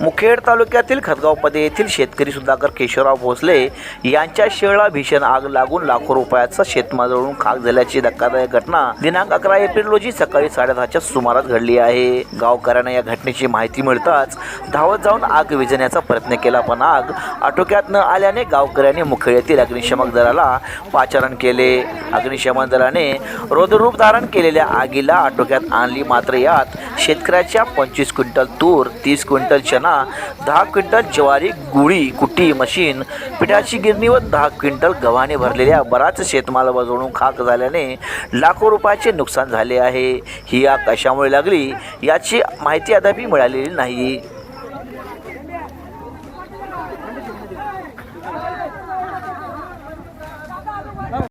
मुखेड तालुक्यातील खतगावपदे येथील शेतकरी सुधाकर केशवराव भोसले यांच्या शेळा भीषण आग लागून लाखो रुपयाचा शेतमाल जळून खाक झाल्याची धक्कादायक घटना दिनांक अकरा एप्रिल रोजी सकाळी साडेदहाच्या सुमारास घडली आहे. गावकऱ्यांना या घटनेची माहिती मिळताच धावत जाऊन आग विझण्याचा प्रयत्न केला पण आग आटोक्यात न आल्याने गावकऱ्यांनी मुखेड येथील अग्निशमक दलाला पाचारण केले. अग्निशमन दलाने रोदरूप धारण केलेल्या आगीला आटोक्यात आणली मात्र यात शेतकऱ्याच्या पंचवीस क्विंटल तूर तीस क्विंटल चना दहा क्विंटल ज्वारी गुळी कुटी मशीन पिठाची गिरणी व दहा क्विंटल गव्हाने भरलेल्या बराच शेतमाल वजवणून खाक झाल्याने लाखो रुपयाचे नुकसान झाले आहे. ही आग कशामुळे लागली याची माहिती अद्याप मिळालेली नाही.